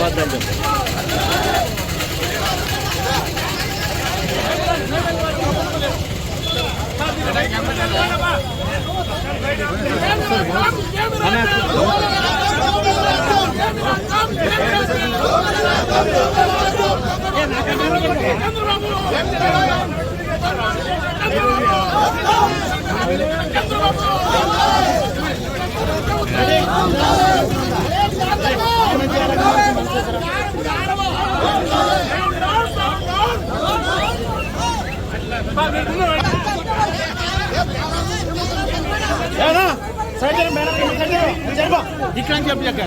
వాద్దాం Let's go. ఇక్కడ చెప్పి అక్కడ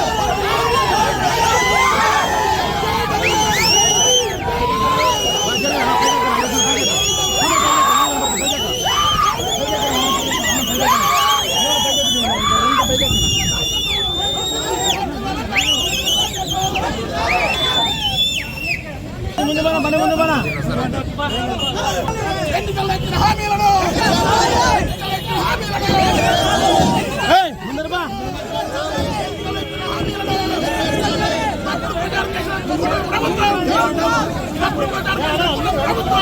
ఎన్నికల్లో ప్రభుత్వం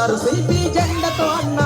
చేస్తారు శిల్పి జెండతో అన్న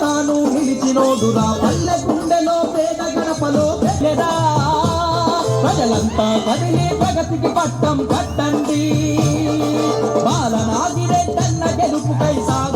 తాను నిలిచినోడురా పల్లె గుండెలో పేద గడపలో లేదా ప్రజలంతా కదిలి ప్రగతికి పట్టం కట్టండి. బాలనాగిరే తన్న గెలుపుకై సాగు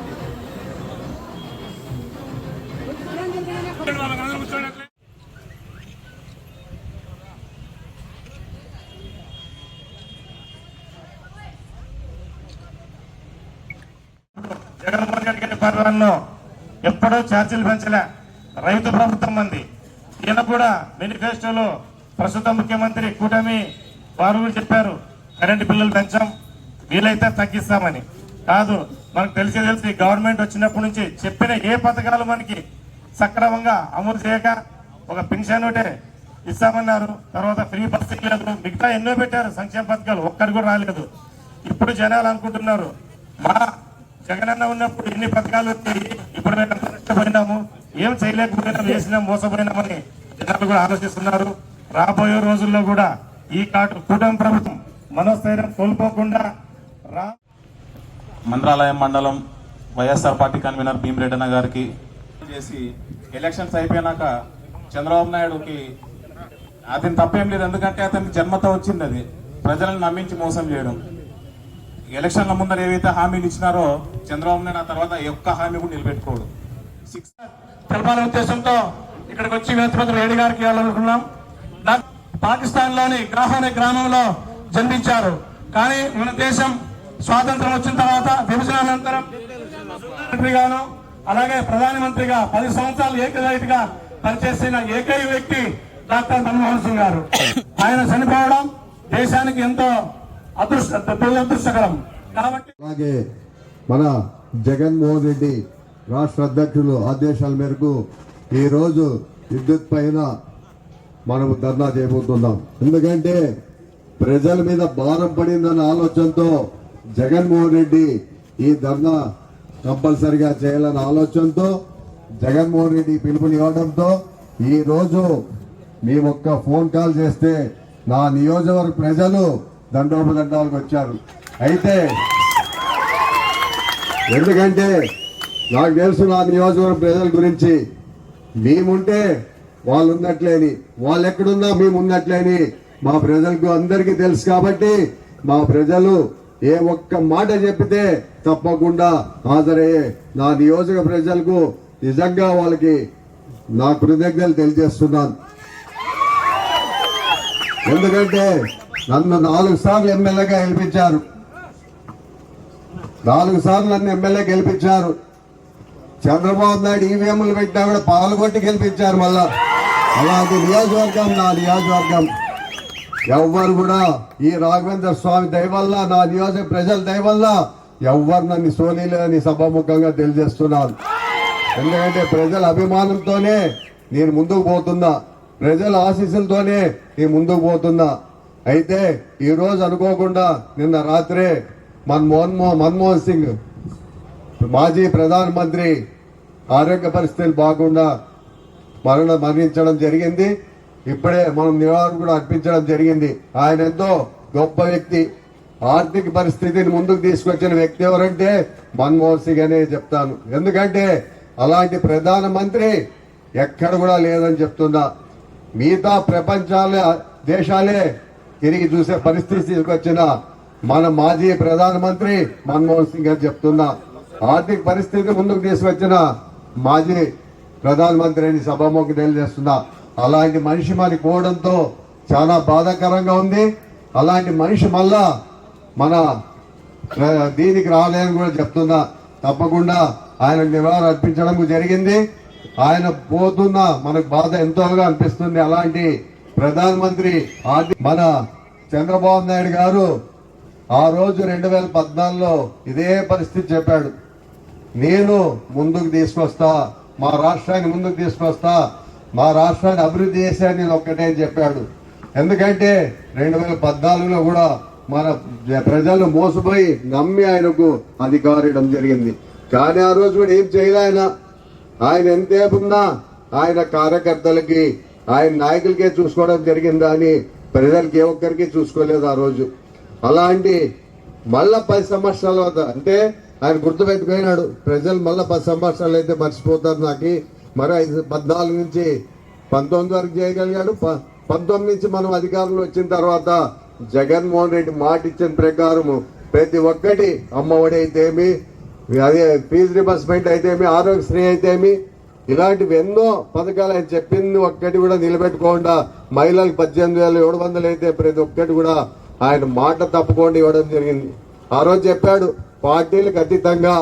పరిపాలనలో ఎప్పుడూ ఛార్జీలు పెంచలే. రైతు ప్రభుత్వం మంది ఈయన కూడా మేనిఫెస్టోలో ప్రస్తుత ముఖ్యమంత్రి కూటమి వారు చెప్పారు కరెంటు బిల్లులు పెంచాం వీలైతే తగ్గిస్తామని. కాదు మనకు తెలిసి తెలిసి గవర్నమెంట్ వచ్చినప్పటి నుంచి చెప్పిన ఏ పథకాలు మనకి సక్రమంగా అమలు చేయక ఒక పెన్షన్ ఒకటే ఇస్తామన్నారు. తర్వాత ఫ్రీ బస్ లేదు మిగతా ఎన్నో పెట్టారు. సంక్షేమ పథకాలు ఒక్కటి కూడా రాలేదు. ఇప్పుడు జనాలు అనుకుంటున్నారు మా జగనన్న ఉన్నప్పుడు ఎన్ని పథకాలు వచ్చాయి ఇప్పుడు మేము ఎంత నష్టపోయినాము ఏం చేయలేకపోయినాం చేసినాం మోసపోయినామని జనాలు కూడా ఆలోచిస్తున్నారు. రాబోయే రోజుల్లో కూడా ఈ కాటు కూటమి ప్రభుత్వం మనోస్థైర్యం కోల్పోకుండా రా మంత్రాలయం మండలం వైఎస్ఆర్ పార్టీ కన్వీనర్ భీమరెడ్డన్న గారికి చేసి ఎలక్షన్స్ అయిపోయినాక చంద్రబాబు నాయుడుకి అతని తప్పేం లేదు. ఎందుకంటే అతనికి జన్మతో వచ్చింది అది. ప్రజలను నమ్మించి మోసం చేయడం. ఎలక్షన్ల ముందర ఏవైతే హామీలు ఇచ్చినారో చంద్రబాబు నాయుడు ఆ తర్వాత ఒక్క హామీ కూడా నిలబెట్టుకోడు. సిక్స్ తెలపాల ఉద్దేశంతో ఇక్కడికి వచ్చి వేతపత్రులు ఏడి గారికి ఇవ్వాలనుకున్నాం. పాకిస్తాన్లోని అనే గ్రామంలో జన్మించారు. కానీ మన దేశం స్వాతంత్రం వచ్చిన తర్వాత విభజన అనంతరం మంత్రిగాను అలాగే ప్రధానమంత్రిగా పది సంవత్సరాలు ఏకదాయిగా పనిచేసిన ఏకైక వ్యక్తి డాక్టర్ మన్మోహన్ సింగ్ గారు. ఆయన చనిపోవడం దేశానికి ఎంతో అదృష్ట కాబట్టి అలాగే మన జగన్మోహన్ రెడ్డి రాష్ట్ర అధ్యక్షులు ఆదేశాల మేరకు ఈరోజు విద్యుత్ పైన మనము ధర్నా చేయబోతున్నాం. ఎందుకంటే ప్రజల మీద భారం పడిందన్న ఆలోచనతో జగన్మోహన్ రెడ్డి ఈ ధర్నా కంపల్సరిగా చేయాలన్న ఆలోచనతో జగన్మోహన్ రెడ్డి పిలుపుని ఇవ్వడంతో ఈ రోజు మీ ఒక్క ఫోన్ కాల్ చేస్తే నా నియోజకవర్గ ప్రజలు దండోపదండాలకు వచ్చారు. అయితే ఎందుకంటే నాకు తెలుసు నా నియోజకవర్గ ప్రజల గురించి. మేముంటే వాళ్ళు ఉన్నట్లేని వాళ్ళు ఎక్కడున్నా మేము ఉన్నట్లేని మా ప్రజలకు అందరికీ తెలుసు కాబట్టి మా ప్రజలు ఏ ఒక్క మాట చెప్పితే తప్పకుండా హాజరయ్యే నా నియోజక ప్రజలకు నిజంగా వాళ్ళకి నా కృతజ్ఞతలు తెలియజేస్తున్నాను. ఎందుకంటే నన్ను నాలుగు సార్లు ఎమ్మెల్యేగా గెలిపించారు. నాలుగు సార్లు నన్ను ఎమ్మెల్యే గెలిపించారు. చంద్రబాబు నాయుడు ఈవీఎంలు పెట్టినా కూడా పాల్గొట్టి గెలిపించారు మళ్ళా. అలాంటి నియోజకవర్గం నా నియోజకవర్గం. ఎవ్వరు కూడా ఈ రాఘవేంద్ర స్వామి దయవల్ల నా నియోజక ప్రజల దయవల్ల ఎవ్వరు నన్ను సోనీలేదని సభాముఖంగా తెలియజేస్తున్నాను. ఎందుకంటే ప్రజల అభిమానంతోనే నేను ముందుకు పోతున్నా. ప్రజల ఆశీస్సులతోనే నేను ముందుకు పోతున్నా. అయితే ఈరోజు అనుకోకుండా నిన్న రాత్రే మన్మోహన్ మో- మన్మోహన్ సింగ్ మాజీ ప్రధానమంత్రి ఆరోగ్య పరిస్థితులు బాగుండా మరణ మరణించడం జరిగింది. ఇప్పుడే మనం నివారణ కూడా అర్పించడం జరిగింది. ఆయన ఎంతో గొప్ప వ్యక్తి. ఆర్థిక పరిస్థితిని ముందుకు తీసుకొచ్చిన వ్యక్తి ఎవరంటే మన్మోహన్ సింగ్ అనే చెప్తాను. ఎందుకంటే అలాంటి ప్రధానమంత్రి ఎక్కడ కూడా లేదని చెప్తున్నా. మిగతా ప్రపంచాలే దేశాలే తిరిగి చూసే పరిస్థితి తీసుకొచ్చిన మన మాజీ ప్రధానమంత్రి మన్మోహన్ సింగ్ గారు చెప్తున్నా. ఆర్థిక పరిస్థితి ముందుకు తీసుకొచ్చిన మాజీ ప్రధానమంత్రి అని సభాముఖి తెలియజేస్తున్నా. అలాంటి మనిషి మరి పోవడంతో చాలా బాధాకరంగా ఉంది. అలాంటి మనిషి మళ్ళా మన దీనికి రాలేదని కూడా చెప్తున్నా. తప్పకుండా ఆయన నివారణ అర్పించడం జరిగింది. ఆయన పోతున్న మనకు బాధ ఎంతోగా అనిపిస్తుంది. అలాంటి ప్రధానమంత్రి మన చంద్రబాబు నాయుడు గారు ఆ రోజు రెండు వేల పద్నాలుగులో ఇదే పరిస్థితి చెప్పాడు. నేను ముందుకు తీసుకొస్తా మా రాష్ట్రాన్ని ముందుకు తీసుకొస్తా మా రాష్ట్రాన్ని అభివృద్ధి చేశాను నేను ఒక్కటే అని చెప్పాడు. ఎందుకంటే రెండు వేల పద్నాలుగులో కూడా మన ప్రజలు మోసపోయి నమ్మి ఆయనకు అధికారం జరిగింది. కానీ ఆ రోజు కూడా ఏం చేయలే ఆయన. ఆయన ఎంతేపున్నా ఆయన కార్యకర్తలకి ఆయన నాయకులకే చూసుకోవడం జరిగిందా అని ప్రజలకి ఏ ఒక్కరికి చూసుకోలేదు ఆ రోజు. అలాంటి మళ్ళా పది సంవత్సరాల వద్ద అంటే ఆయన గుర్తుపెట్టుకున్నాడు ప్రజలు మళ్ళీ పది సంవత్సరాలు అయితే మర్చిపోతారు నాకు. మరి ఐదు పద్నాలుగు నుంచి పంతొమ్మిది వరకు చేయగలిగాడు. ప- పంతొమ్మిది నుంచి మనం అధికారంలో వచ్చిన తర్వాత జగన్మోహన్ రెడ్డి మాట ఇచ్చిన ప్రకారము ప్రతి ఒక్కటి అమ్మఒడి అయితేమి అదే ఫీజు రిబర్స్మెంట్ అయితేమి ఆరోగ్యశ్రీ అయితేమి ఇలాంటివి ఎన్నో పథకాలు ఆయన చెప్పింది ఒక్కటి కూడా నిలబెట్టుకోకుండా మహిళలకు పద్దెనిమిది వేల ఏడు వందలు అయితే ప్రతి ఒక్కటి కూడా ఆయన మాట తప్పకుండా ఇవ్వడం జరిగింది. ఆ రోజు చెప్పాడు పార్టీలకు అతీతంగా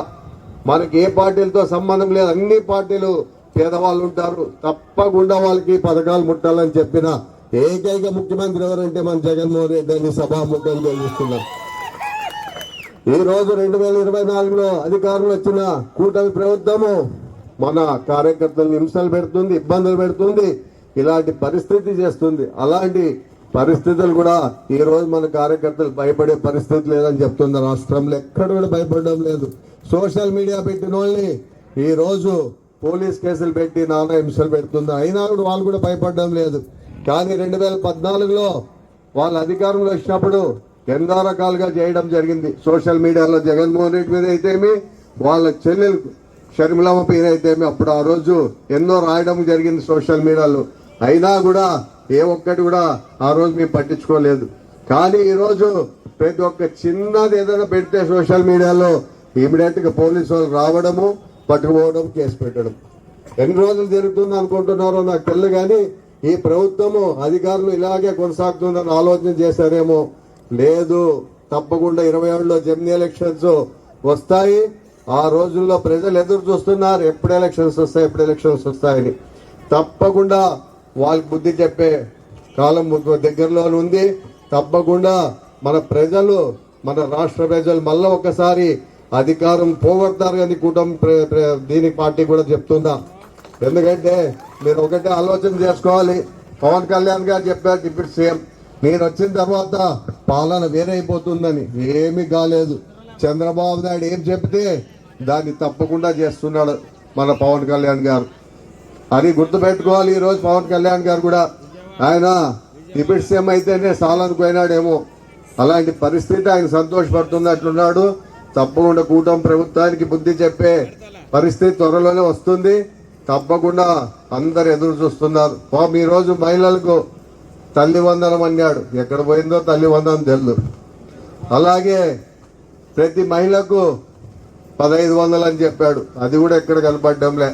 మనకి ఏ పార్టీలతో సంబంధం లేదు. అన్ని పార్టీలు పేదవాళ్ళు ఉంటారు. తప్పకుండా వాళ్ళకి పథకాలు ముట్టాలని చెప్పిన ఏకైక ముఖ్యమంత్రి ఎవరంటే మన జగన్మోహన్ రెడ్డి అని సభాముఖం తెలియజేస్తున్నాం ఈ రోజు రెండు వేల ఇరవై నాలుగులో అధికారంలో వచ్చిన కూటమి ప్రభుత్వము మన కార్యకర్తలను హింసలు పెడుతుంది ఇబ్బందులు పెడుతుంది ఇలాంటి పరిస్థితి చేస్తుంది. అలాంటి పరిస్థితులు కూడా ఈ రోజు మన కార్యకర్తలు భయపడే పరిస్థితి లేదని చెప్తుంది రాష్ట్రంలో. ఎక్కడ కూడా భయపడడం లేదు. సోషల్ మీడియా పెట్టిన వాళ్ళని ఈ రోజు పోలీస్ కేసులు పెట్టి నాన్న హింసలు పెడుతుంది. అయినా కూడా వాళ్ళు కూడా భయపడడం లేదు. కానీ రెండు వేల పద్నాలుగులో వాళ్ళ అధికారంలో వచ్చినప్పుడు ఎన్నో రకాలుగా చేయడం జరిగింది. సోషల్ మీడియాలో జగన్మోహన్ రెడ్డి మీద అయితేమి వాళ్ళ చెల్లెలు షర్మిలమ్మ పేరు అప్పుడు ఆ రోజు ఎన్నో రాయడం జరిగింది సోషల్ మీడియాలో. అయినా కూడా ఏ ఒక్కటి కూడా ఆ రోజు మేము పట్టించుకోలేదు. కానీ ఈరోజు ప్రతి ఒక్క చిన్నది ఏదైనా పెడితే సోషల్ మీడియాలో ఇమీడియట్గా పోలీసు వాళ్ళు రావడము పట్టుకుపోవడం కేసు పెట్టడం. ఎన్ని రోజులు జరుగుతుంది అనుకుంటున్నారో నాకు తెలియదు కానీ ఈ ప్రభుత్వము అధికారులు ఇలాగే కొనసాగుతుందని ఆలోచన చేశారేమో. లేదు తప్పకుండా ఇరవై ఏడులో జమినీ ఎలక్షన్స్ వస్తాయి. ఆ రోజుల్లో ప్రజలు ఎదురు చూస్తున్నారు. ఎప్పుడు ఎలక్షన్స్ వస్తాయి ఎప్పుడు ఎలక్షన్స్ వస్తాయని. తప్పకుండా వాళ్ళకి బుద్ధి చెప్పే కాలం దగ్గరలో ఉంది. తప్పకుండా మన ప్రజలు మన రాష్ట్ర ప్రజలు మళ్ళీ ఒకసారి అధికారం పోగొడతారు అని కూటమి ప్ర- దీని పార్టీ కూడా చెప్తుందా? ఎందుకంటే మీరు ఒకటే ఆలోచన చేసుకోవాలి. పవన్ కళ్యాణ్ గారు చెప్పారు డిప్యూటీ సీఎం నేను వచ్చిన తర్వాత పాలన వేరైపోతుందని. ఏమీ కాలేదు. చంద్రబాబు నాయుడు ఏం చెప్తే దాన్ని తప్పకుండా చేస్తున్నాడు మన పవన్ కళ్యాణ్ గారు. అని గుర్తుపెట్టుకోవాలి ఈరోజు పవన్ కళ్యాణ్ గారు కూడా. ఆయన డిప్యూటీ సీఎం అయితేనే సాలనుకోయినాడేమో అలాంటి పరిస్థితి ఆయన సంతోషపడుతున్నట్లున్నాడు. తప్పకుండా కూటమి ప్రభుత్వానికి బుద్ధి చెప్పే పరిస్థితి త్వరలోనే వస్తుంది. తప్పకుండా అందరు ఎదురు చూస్తున్నారు. పాపం ఈ రోజు మహిళలకు తల్లి వందనం అన్నాడు. ఎక్కడ పోయిందో తల్లి వందనం తెలియదు అలాగే ప్రతి మహిళకు పదహైదు వందలు అని చెప్పాడు. అది కూడా ఎక్కడ కనపడ్డంలే.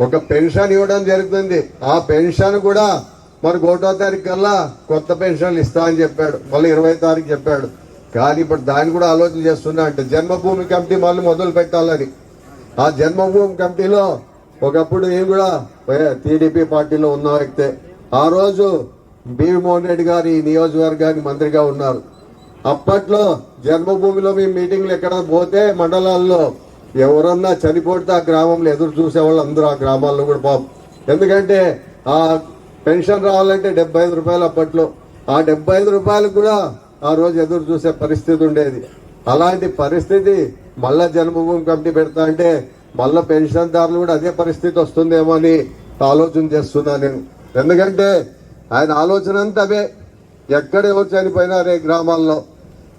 ఒక పెన్షన్ ఇవ్వడం జరుగుతుంది. ఆ పెన్షన్ కూడా మరి ఒకటో తారీఖు కల్లా కొత్త పెన్షన్లు ఇస్తా అని చెప్పాడు. మళ్ళీ ఇరవై తారీఖు చెప్పాడు. కానీ ఇప్పుడు దాన్ని కూడా ఆలోచన చేస్తున్నా అంటే జన్మభూమి కమిటీ మళ్ళీ మొదలు పెట్టాలని. ఆ జన్మభూమి కమిటీలో ఒకప్పుడు నేను కూడా టీడీపీ పార్టీలో ఉన్న వ్యక్తే. ఆ రోజు బివి మోహన్ రెడ్డి గారు ఈ నియోజకవర్గానికి మంత్రిగా ఉన్నారు. అప్పట్లో జన్మభూమిలో మీ మీటింగ్లు ఎక్కడ పోతే మండలాల్లో ఎవరన్నా చనిపోతే ఆ గ్రామంలో ఎదురు చూసేవాళ్ళు అందరూ ఆ గ్రామాల్లో కూడా పాపం ఎందుకంటే ఆ పెన్షన్ రావాలంటే డెబ్బై ఐదు రూపాయలు అప్పట్లో. ఆ డెబ్బై ఐదు రూపాయలు కూడా ఆ రోజు ఎదురు చూసే పరిస్థితి ఉండేది. అలాంటి పరిస్థితి మళ్ళా జన్మభూమి కమిటీ పెడతా అంటే మళ్ళా పెన్షన్దారులు కూడా అదే పరిస్థితి వస్తుందేమో అని ఆలోచన చేస్తున్నా నేను. ఎందుకంటే ఆయన ఆలోచన అంతా అవే. ఎక్కడ ఎవరు చనిపోయినారే గ్రామాల్లో.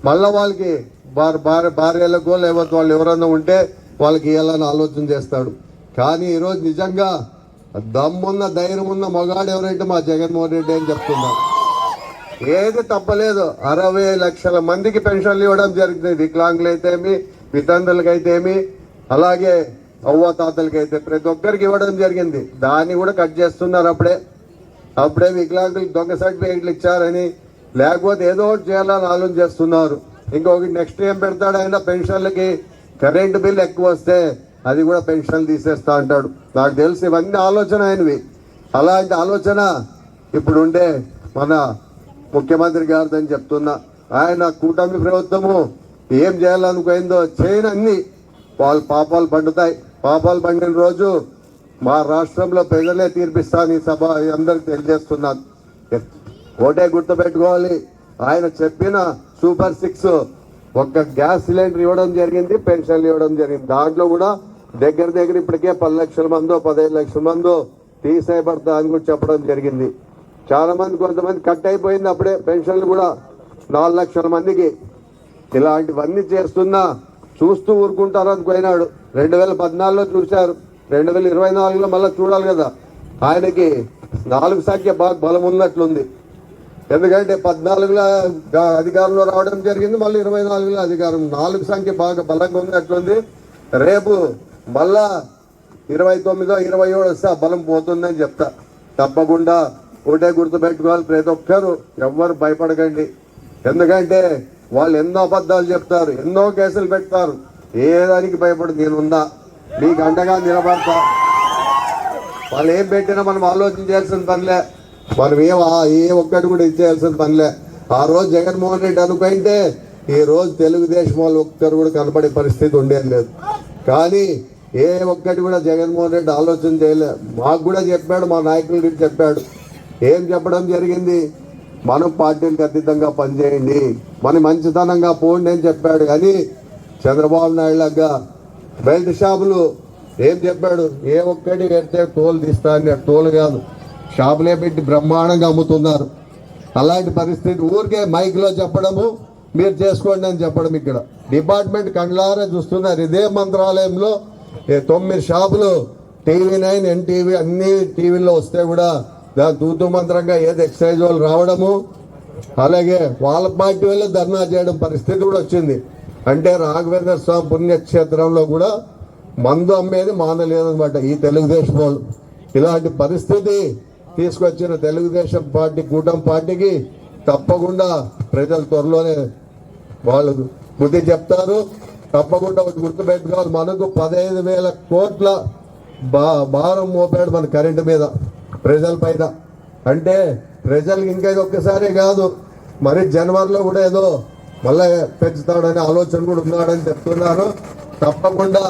మళ్ళా వాళ్ళకి భార్య భార్య భార్యలకో లేకపోతే వాళ్ళు ఎవరన్నా ఉంటే వాళ్ళకి ఇవ్వాలని ఆలోచన చేస్తాడు. కానీ ఈరోజు నిజంగా దమ్మున్న ధైర్యం ఉన్న మగాడు ఎవరంటే మా జగన్మోహన్ రెడ్డి అని చెప్తున్నారు ఏది తప్పలేదు. అరవై లక్షల మందికి పెన్షన్లు ఇవ్వడం జరిగింది. వికలాంగులు అయితేమి వితంతులకి అలాగే అవ్వ తాతలకైతే ప్రతి ఒక్కరికి ఇవ్వడం జరిగింది. దాన్ని కూడా కట్ చేస్తున్నారు అప్పుడే. అప్పుడే వికలాంగులకు దొంగ సర్టిఫికేట్లు ఇచ్చారని లేకపోతే ఏదో ఒకటి చేయాలని ఆలోచన చేస్తున్నారు. ఇంకొకటి నెక్స్ట్ ఏం పెడతాడు ఆయన పెన్షన్లకి? కరెంటు బిల్ ఎక్కువ వస్తే అది కూడా పెన్షన్ తీసేస్తా అంటాడు. నాకు తెలిసి ఇవన్నీ ఆలోచన ఆయనవి. అలాంటి ఆలోచన ఇప్పుడు ఉండే మన ముఖ్యమంత్రి గారిదని చెప్తున్నా. ఆయన కూటమి ప్రభుత్వము ఏం చేయాలనుకుందో చేయని వాళ్ళు పాపాలు పండుతాయి. పాపాలు పండిన రోజు మా రాష్ట్రంలో ప్రజలే తీర్పిస్తాను ఈ సభ అందరికి తెలియజేస్తున్నాను. ఒకటే గుర్తుపెట్టుకోవాలి. ఆయన చెప్పిన సూపర్ సిక్స్ ఒక్క గ్యాస్ సిలిండర్ ఇవ్వడం జరిగింది పెన్షన్లు ఇవ్వడం జరిగింది. దాంట్లో కూడా దగ్గర దగ్గర ఇప్పటికే పది లక్షల మందో పదహైదు లక్షల మందో తీసేయబడతా అని కూడా చెప్పడం జరిగింది. చాలా మంది కొంతమంది కట్ అయిపోయింది అప్పుడే పెన్షన్లు కూడా నాలుగు లక్షల మందికి. ఇలాంటివన్నీ చేస్తున్నా చూస్తూ ఊరుకుంటారు అనుకున్నాడు. రెండు వేల పద్నాలుగులో చూశారు. రెండు వేల ఇరవై నాలుగులో మళ్ళీ చూడాలి కదా. ఆయనకి నాలుగు సంఖ్య బాగా బలం ఉన్నట్లుంది. ఎందుకంటే పద్నాలుగులో అధికారంలో రావడం జరిగింది మళ్ళీ ఇరవై నాలుగులో అధికారం. నాలుగు సంఖ్య బాగా బలంగా ఉన్నట్లుంది. రేపు మళ్ళా ఇరవై తొమ్మిదో ఇరవై ఏడు వస్తే ఆ బలం పోతుందని చెప్తా. తప్పకుండా ఒకటే గుర్తు పెట్టుకోవాలి ప్రతి ఒక్కరు ఎవ్వరు భయపడకండి. ఎందుకంటే వాళ్ళు ఎన్నో అబద్ధాలు చెప్తారు ఎన్నో కేసులు పెడతారు. ఏ దానికి భయపడు నేనున్నా. మీకు అండగా నిలబడతా. వాళ్ళు ఏం పెట్టినా మనం ఆలోచన చేయాల్సిన పనిలే. మనం ఏం ఏ ఒక్కటి కూడా ఇచ్చేయాల్సిన పనిలే. ఆ రోజు జగన్మోహన్ రెడ్డి అనుకుంటే ఈ రోజు తెలుగుదేశం వాళ్ళు ఒక్కరు కూడా కనపడే పరిస్థితి ఉండేది లేదు. కానీ ఏ ఒక్కటి కూడా జగన్మోహన్ రెడ్డి ఆలోచన చేయలే. మాకు కూడా చెప్పాడు మా నాయకులకి చెప్పాడు. ఏం చెప్పడం జరిగింది? మనం పార్టీలకు అతీతంగా పనిచేయండి. మన మంచితనంగా పోండి అని చెప్పాడు. కానీ చంద్రబాబు నాయుడు లాగా బెల్ట్ షాపులు ఏం చెప్పాడు? ఏ ఒక్కటి పెడితే టోల్ తీస్తా అని టోల్ కాదు. షాపులే పెట్టి బ్రహ్మాండంగా అమ్ముతున్నారు. అలాంటి పరిస్థితి ఊరికే మైక్లో చెప్పడము మీరు చేసుకోండి అని చెప్పడం ఇక్కడ. డిపార్ట్మెంట్ కండ్లారా చూస్తున్నారు. ఇదే మంత్రాలయంలో తొమ్మిది షాపులు టీవీ నైన్ ఎన్టీవీ అన్ని టీవీల్లో వస్తే కూడా దాని తూతు మంత్రంగా ఏది ఎక్సైజ్ వాళ్ళు రావడము అలాగే వాళ్ళ పార్టీ వల్ల ధర్నా చేయడం పరిస్థితి కూడా వచ్చింది. అంటే రాఘవేంద్ర స్వామి పుణ్యక్షేత్రంలో కూడా మందు అమ్మేది మానలేదనమాట ఈ తెలుగుదేశం వాళ్ళు. ఇలాంటి పరిస్థితి తీసుకొచ్చిన తెలుగుదేశం పార్టీ కూటమి పార్టీకి తప్పకుండా ప్రజలు త్వరలోనే వాళ్ళు బుద్ధి చెప్తారు. తప్పకుండా ఒకటి గుర్తుపెట్టుకోవాలి. మనకు పదహైదు వేల కోట్ల బా భారం మోపాడు మన కరెంటు మీద ప్రజల పైన. అంటే ప్రజలకు ఇంకా ఇది ఒక్కసారి కాదు. మరి జనవరిలో కూడా ఏదో మళ్ళీ పెంచుతాడనే ఆలోచన కూడా ఉన్నాడని చెప్తున్నారు. తప్పకుండా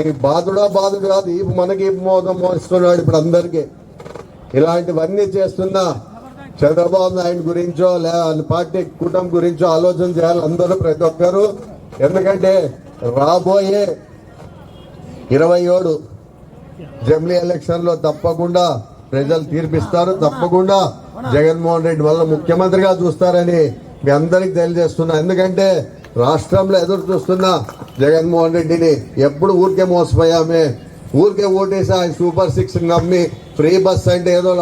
ఈ బాధుడా బాధుడు కాదు ఈ మనకి మోదం మోస్తున్నాడు ఇప్పుడు అందరికీ. ఇలాంటివన్నీ చేస్తున్నా చంద్రబాబు నాయుడు గురించో లే పార్టీ కూటమి గురించో ఆలోచన చేయాలి అందరూ ప్రతి ఒక్కరు. ఎందుకంటే రాబోయే ఇరవై ఏడు జమిలీ ఎలక్షన్లో తప్పకుండా ప్రజలు తీర్పిస్తారు. తప్పకుండా జగన్మోహన్ రెడ్డి వల్ల ముఖ్యమంత్రిగా చూస్తారని మీ అందరికి తెలియజేస్తున్నా. ఎందుకంటే రాష్ట్రంలో ఎదురు చూస్తున్న జగన్మోహన్ రెడ్డిని ఎప్పుడు ఊరికే మోసపోయామే. ఊరికే ఓటేసి ఆయన సూపర్ సిక్స్ నమ్మి ఫ్రీ బస్ అంటే ఏదో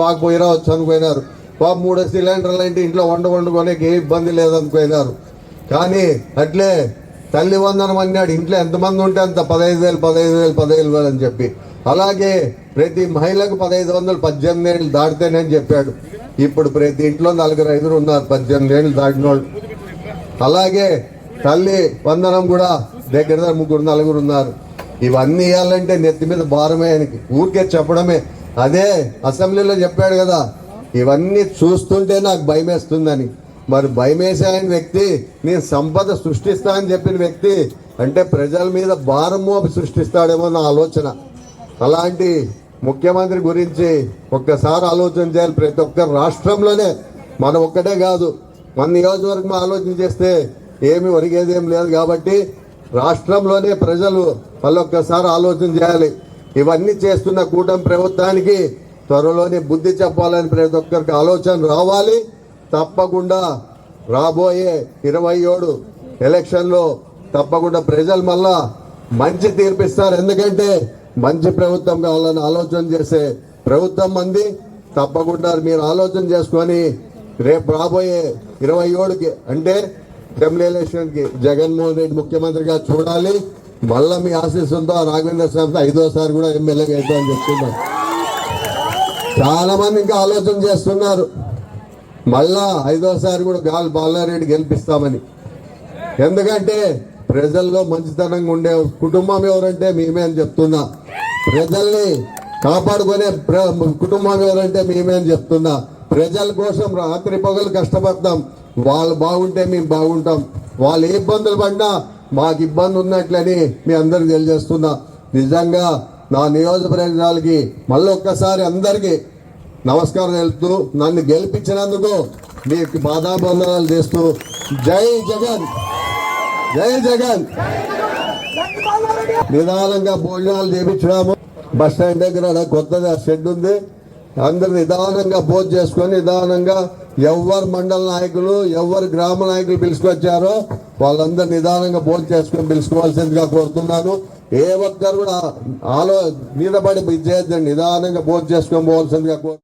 బాగా పోయి రావచ్చు అనుకున్నారు. బాబు మూడు సిలిండర్లు అంటే ఇంట్లో వంట వండుకోనికి ఏ ఇబ్బంది లేదనుకున్నారు. కానీ అట్లే తల్లి వందనం అన్నాడు ఇంట్లో ఎంతమంది ఉంటే అంత పదహైదు వేలు పదహైదు వేలు పదహైదు వేలు అని చెప్పి. అలాగే ప్రతి మహిళకు పదహైదు వందలు పద్దెనిమిది ఏళ్ళు దాటితేనే చెప్పాడు. ఇప్పుడు ప్రతి ఇంట్లో నలుగురు ఐదుగురు ఉన్నారు. పద్దెనిమిది ఏళ్ళు దాటిన వాళ్ళు అలాగే తల్లి వందనం కూడా దగ్గర దగ్గర ముగ్గురు నలుగురు ఉన్నారు. ఇవన్నీ ఇవ్వాలంటే నెత్తి మీద భారమే ఆయనకి. ఊరికే చెప్పడమే. అదే అసెంబ్లీలో చెప్పాడు కదా ఇవన్నీ చూస్తుంటే నాకు భయం వేస్తుందని మరి భయం వేసే వ్యక్తి నేను సంపద సృష్టిస్తా అని చెప్పిన వ్యక్తి అంటే ప్రజల మీద భారం మోపి సృష్టిస్తాడేమో నా ఆలోచన. అలాంటి ముఖ్యమంత్రి గురించి ఒక్కసారి ఆలోచన చేయాలి. ప్రతి ఒక్క రాష్ట్రంలోనే మనం ఒక్కటే కాదు మన నియోజకవర్గం ఆలోచన చేస్తే ఏమి ఒరిగేది ఏం లేదు కాబట్టి రాష్ట్రంలోనే ప్రజలు మళ్ళొక్కసారి ఆలోచన చేయాలి. ఇవన్నీ చేస్తున్న కూటమి ప్రభుత్వానికి త్వరలోనే బుద్ధి చెప్పాలని ప్రతి ఒక్కరికి ఆలోచన రావాలి. తప్పకుండా రాబోయే ఇరవై ఏడు ఎలక్షన్లో తప్పకుండా ప్రజలు మళ్ళా మంచి తీర్పిస్తారు. ఎందుకంటే మంచి ప్రభుత్వం కావాలని ఆలోచన చేసే ప్రభుత్వం మంది తప్పకుండా మీరు ఆలోచన చేసుకొని రేపు రాబోయే ఇరవై ఏడుకి అంటే అసెంబ్లీ ఎలక్షన్కి జగన్మోహన్ రెడ్డి ముఖ్యమంత్రిగా చూడాలి. మళ్ళా మీ ఆశీస్సులతో రాఘవేంద్ర స్వామి ఐదోసారి కూడా ఎమ్మెల్యేగా అవుతామని చెప్తున్నారు. చాలా మంది ఇంకా ఆలోచన చేస్తున్నారు. మళ్ళా ఐదోసారి కూడా గాలి బాలారెడ్డి గెలిపిస్తామని. ఎందుకంటే ప్రజల్లో మంచితనంగా ఉండే కుటుంబం ఎవరంటే మేమే అని చెప్తున్నా. ప్రజల్ని కాపాడుకునే ప్ర- కుటుంబం ఎవరంటే మేమేం చెప్తున్నా ప్రజల కోసం రాత్రి పగలు కష్టపడతాం. వాళ్ళు బాగుంటే మేము బాగుంటాం. వాళ్ళు ఏ ఇబ్బందులు పడినా మాకు ఇబ్బంది ఉన్నట్లని మీ అందరికి తెలియజేస్తున్నా. నిజంగా నా నియోజకవర్గాలకి మళ్ళీ ఒక్కసారి అందరికీ నమస్కారం తెలుపుతూ నన్ను గెలిపించినందుకు మీకు బాధాబంధనాలు చేస్తూ జై జగన్! జై జగన్! నిదానంగా భోజనాలు చేపించినాము. బస్ స్టాండ్ దగ్గర కొత్తది కొత్తగా షెడ్ ఉంది. అందరు నిదానంగా భోజనం చేసుకొని నిదానంగా ఎవరు మండల నాయకులు ఎవరు గ్రామ నాయకులు పిలుచుకొచ్చారో వాళ్ళందరూ నిదానంగా భోజనం చేసుకొని పిలుచుకోవాల్సిందిగా కోరుతున్నాను. ఏ ఒక్కరు కూడా ఆలో మీద పడి చేయొద్దండి నిదానంగా భోజనం చేసుకొని పోవాల్సిందిగా కోరు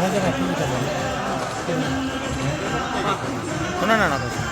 なじゃないピンじゃな。なのです。